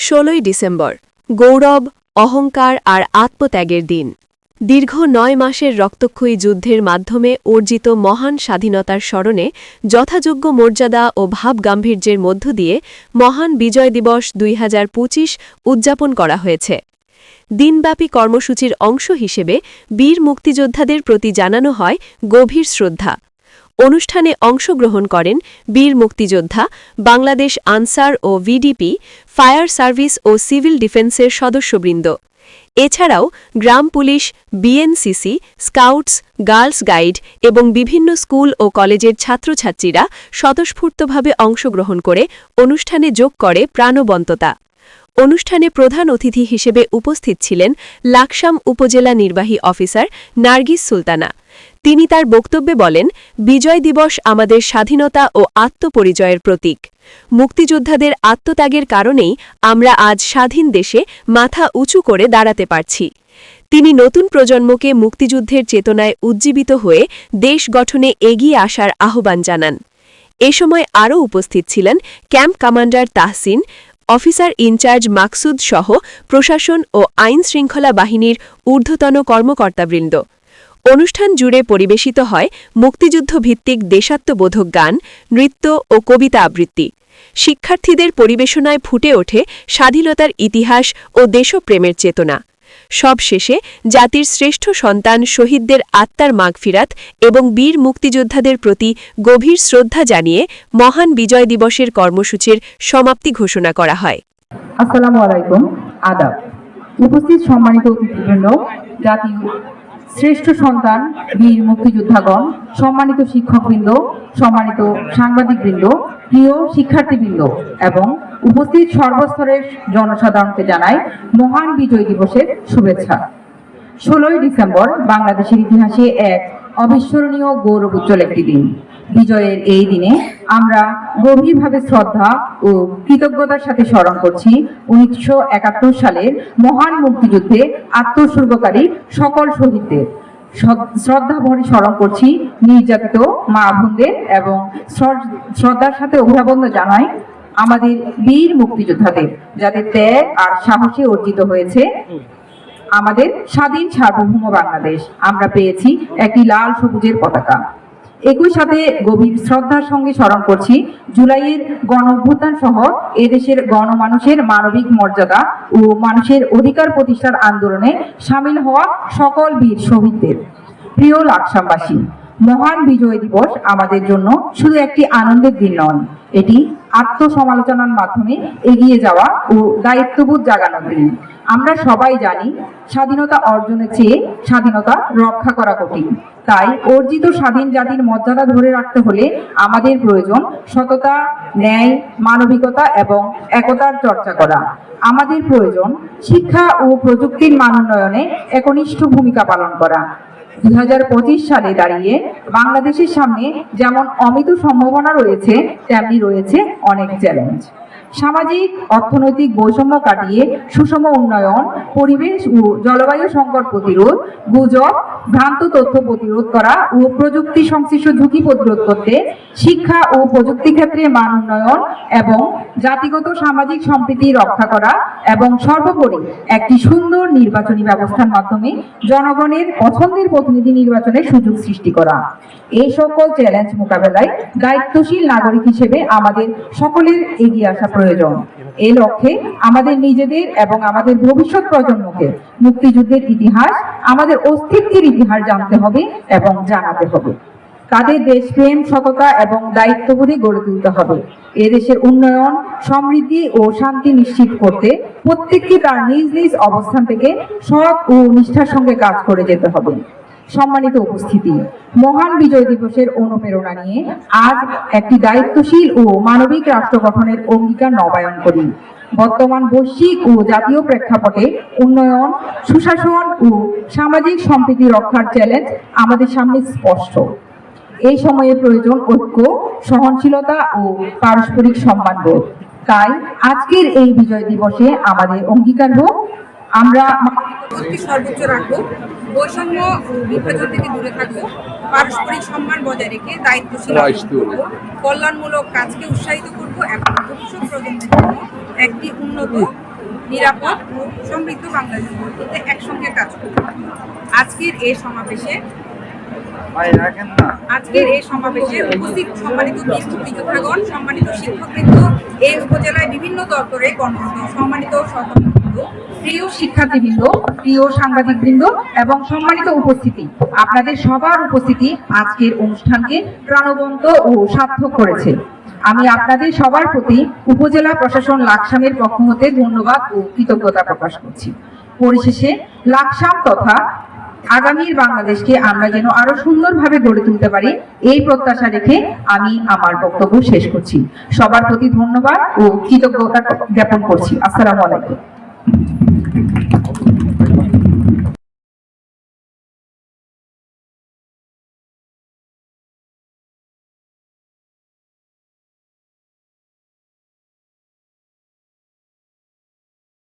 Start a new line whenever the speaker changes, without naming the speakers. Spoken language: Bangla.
ষোলোই ডিসেম্বর, গৌরব, অহংকার আর আত্মত্যাগের দিন। দীর্ঘ নয় মাসের রক্তক্ষয়ী যুদ্ধের মাধ্যমে অর্জিত মহান স্বাধীনতার স্মরণে যথাযোগ্য মর্যাদা ও ভাবগাম্ভীর্যের মধ্য দিয়ে মহান বিজয় দিবস দুই হাজার পঁচিশ উদযাপন করা হয়েছে। দিনব্যাপী কর্মসূচির অংশ হিসেবে বীর মুক্তিযোদ্ধাদের প্রতি জানানো হয় গভীর শ্রদ্ধা। অনুষ্ঠানে অংশগ্রহণ করেন বীর মুক্তিযোদ্ধা, বাংলাদেশ আনসার ও ভিডিপি, ফায়ার সার্ভিস ও সিভিল ডিফেন্সের সদস্যবৃন্দ। এছাড়াও গ্রাম police, BNCC, scouts, girls guide এবং বিভিন্ন স্কুল ও কলেজের ছাত্রছাত্রীরা স্বতঃস্ফূর্তভাবে অংশগ্রহণ করে অনুষ্ঠানে যোগ করে প্রাণবন্ততা। অনুষ্ঠানে প্রধান অতিথি হিসেবে উপস্থিত ছিলেন লাকসাম উপজেলা নির্বাহী অফিসার নার্গিস সুলতানা। তিনি তার বক্তব্যে বলেন, বিজয় দিবস আমাদের স্বাধীনতা ও আত্মপরিচয়ের প্রতীক। মুক্তিযোদ্ধাদের আত্মত্যাগের কারণেই আমরা আজ স্বাধীন দেশে মাথা উঁচু করে দাঁড়াতে পারছি। তিনি নতুন প্রজন্মকে মুক্তিযুদ্ধের চেতনায় উজ্জীবিত হয়ে দেশ গঠনে এগিয়ে আসার আহ্বান জানান। এ সময় আরও উপস্থিত ছিলেন camp commander Tahsin, officer in charge Maksud সহ প্রশাসন ও আইন শৃঙ্খলা বাহিনীর ঊর্ধ্বতন কর্মকর্তাবৃন্দ। অনুষ্ঠান জুড়ে পরিবেশিত হয় মুক্তিযুদ্ধ ভিত্তিক দেশাত্মবোধক গান, নৃত্য ও কবিতা আবৃত্তি। শিক্ষার্থীদের পরিবেশনায় ফুটে ওঠে স্বাধীনতার ইতিহাস ও দেশপ্রেমের চেতনা। সবশেষে জাতির শ্রেষ্ঠ সন্তান শহীদদের আত্মার মাগফিরাত এবং বীর মুক্তিযোদ্ধাদের প্রতি গভীর শ্রদ্ধা জানিয়ে মহান বিজয় দিবসের কর্মসূচির সমাপ্তি ঘোষণা করা হয়।
আসসালামু আলাইকুম। আদাব। উপস্থিত সম্মানিত অতিথিবৃন্দ, জাতীয় শ্রেষ্ঠ সন্তান, বীর মুক্তিযোদ্ধাগণ, সম্মানিত শিক্ষকবৃন্দ, সম্মানিত সাংবাদিকবৃন্দ, প্রিয় শিক্ষার্থীবৃন্দ, এবং উপস্থিত সর্বস্তরের জনসাধারণকে জানাই মহান বিজয় দিবসের শুভেচ্ছা। ষোলোই ডিসেম্বর বাংলাদেশের ইতিহাসে এক অবিস্মরণীয় গৌরব উজ্জ্বল একটি দিন। বিজয়ের এই দিনে আমরা গভীরভাবে শ্রদ্ধা ও কৃতজ্ঞতার সাথে স্মরণ করছি। উনিশশো একাত্তর সালের মহান মুক্তিযুদ্ধে আত্মোৎসর্গকারী সকল শহীদদের। শ্রদ- শ্রদ্ধা ভরে স্মরণ করছি নির্যাতিত মা বোনদের এবং শ্রদ্ধার সাথে অভিনন্দন জানাই আমাদের বীর মুক্তিযোদ্ধাদের, যাদের ত্যাগ আর সাহসে অর্জিত হয়েছে। আমাদের স্বাধীন সার্বভৌম বাংলাদেশ, আমরা পেয়েছি একটি লাল সবুজের পতাকা। একই সাথে গভীর শ্রদ্ধার সঙ্গে স্মরণ করছি, জুলাইয়ের গণ অভ্যুত্থান সহ এদেশের গণমানুষের মানবিক মর্যাদা ও মানুষের অধিকার প্রতিষ্ঠার আন্দোলনে সামিল হওয়া সকল বীর শহীদদের। প্রিয় লাকসামবাসী, মহান বিজয় দিবস আমাদের জন্য শুধু একটি আনন্দের দিন নয়, এটি আত্মসমালোচনার মাধ্যমে এগিয়ে যাওয়া ও দায়িত্ববোধ জাগানোর দিন। আমরা সবাই জানি স্বাধীনতা অর্জনের চেয়ে স্বাধীনতা রক্ষা করা কঠিন। তাই অর্জিত স্বাধীন জাতির মর্যাদা ধরে রাখতে হলে আমাদের প্রয়োজন সততা, ন্যায়, মানবিকতা এবং একতার চর্চা করা। আমাদের প্রয়োজন শিক্ষা ও প্রযুক্তির মান উন্নয়নে একনিষ্ঠ ভূমিকা পালন করা। দুই হাজার পঁচিশ সালে দাঁড়িয়ে বাংলাদেশের সামনে যেমন অমিত সম্ভাবনা রয়েছে, তেমনি রয়েছে অনেক চ্যালেঞ্জ। সামাজিক, অর্থনৈতিক বৈষম্য কাটিয়ে সুষম উন্নয়ন, পরিবেশ ও জলবায়ু সংকট প্রতিরোধ, গুজব, ভ্রান্ত তথ্য প্রতিরোধ করা ও প্রযুক্তি সংশ্লিষ্ট ঝুঁকি প্রতিরোধ করতে, শিক্ষা ও প্রযুক্তি ক্ষেত্রে মান উন্নয়ন এবং জাতিগত সামাজিক সম্প্রীতি রক্ষা করা এবং সর্বোপরি একটি সুন্দর নির্বাচনী ব্যবস্থার মাধ্যমে জনগণের পছন্দের প্রতিনিধি নির্বাচনের সুযোগ সৃষ্টি করা। এই সকল চ্যালেঞ্জ মোকাবেলায় দায়িত্বশীল নাগরিক হিসেবে আমাদের সকলের এগিয়ে আসা প্রয়োজন। এই লক্ষ্যে আমাদের নিজেদের এবং আমাদের ভবিষ্যৎ প্রজন্মকে মুক্তিযুদ্ধের ইতিহাস, আমাদের অস্তিত্বের ইতিহাস জানতে হবে এবং জানাতে হবে। তাদের দেশপ্রেম, সততা এবং দায়িত্ববোধে গড়ে তুলতে হবে। এদেশের উন্নয়ন, সমৃদ্ধি ও শান্তি নিশ্চিত করতে প্রত্যেককে তার নিজ নিজ অবস্থান থেকে সৎ ও নিষ্ঠার সঙ্গে কাজ করে যেতে হবে। সম্মানিত উপস্থিতি। মহান বিজয় দিবসের অনুপ্রেরণা নিয়ে আজ একটি দায়িত্বশীল ও মানবিক রাষ্ট্র গঠনের অঙ্গীকার নবায়ন করি। বর্তমান বৈশ্বিক ও জাতীয় প্রেক্ষাপটে উন্নয়ন, সুশাসন ও সামাজিক সম্প্রীতি রক্ষার চ্যালেঞ্জ আমাদের সামনে স্পষ্ট। এই সময়ে প্রয়োজন ঐক্য, সহনশীলতা ও পারস্পরিক সম্মানবোধ। তাই আজকের এই বিজয় দিবসে আমাদের অঙ্গীকার হোক। আমরা
সর্বোচ্চ রাখব। বৈষম্য বিভাজন থেকে দূরে থাকব। পারস্পরিক সম্মান বজায় রেখে দায়িত্বশীল কল্যাণমূলক কাজকে উৎসাহিত করব এবং ভবিষ্যৎ প্রজন্মের জন্য একটি উন্নত নিরাপদ ও সমৃদ্ধ বাংলাদেশ একসঙ্গে কাজ করব। আজকের এই সমাবেশে আজকের এই সমাবেশে উপস্থিত সম্মানিত বীর সম্মানিত শিক্ষকবৃন্দ এই উপজেলায় বিভিন্ন দপ্তরে কর্মরত সম্মানিত সহকর্মীবৃন্দ
প্রিয় শিক্ষার্থীবৃন্দ, প্রিয় সাংবাদিকবৃন্দ এবং সম্মানিত উপস্থিতি, আপনাদের সবার উপস্থিতি আজকের অনুষ্ঠানকে প্রাণবন্ত ও সার্থক করেছে। আমি আপনাদের সবার প্রতি উপজেলা প্রশাসন লাকসামের পক্ষ হতে ধন্যবাদ ও কৃতজ্ঞতা প্রকাশ করছি। পরিশেষে, লাকসাম তথা আগামীর বাংলাদেশকে আমরা যেন আরও সুন্দরভাবে গড়ে তুলতে পারি, এই প্রত্যাশা রেখে আমি আমার বক্তব্য শেষ করছি। সবার প্রতি ধন্যবাদ ও কৃতজ্ঞতা জ্ঞাপন করছি। আসসালামু আলাইকুম। Thank you.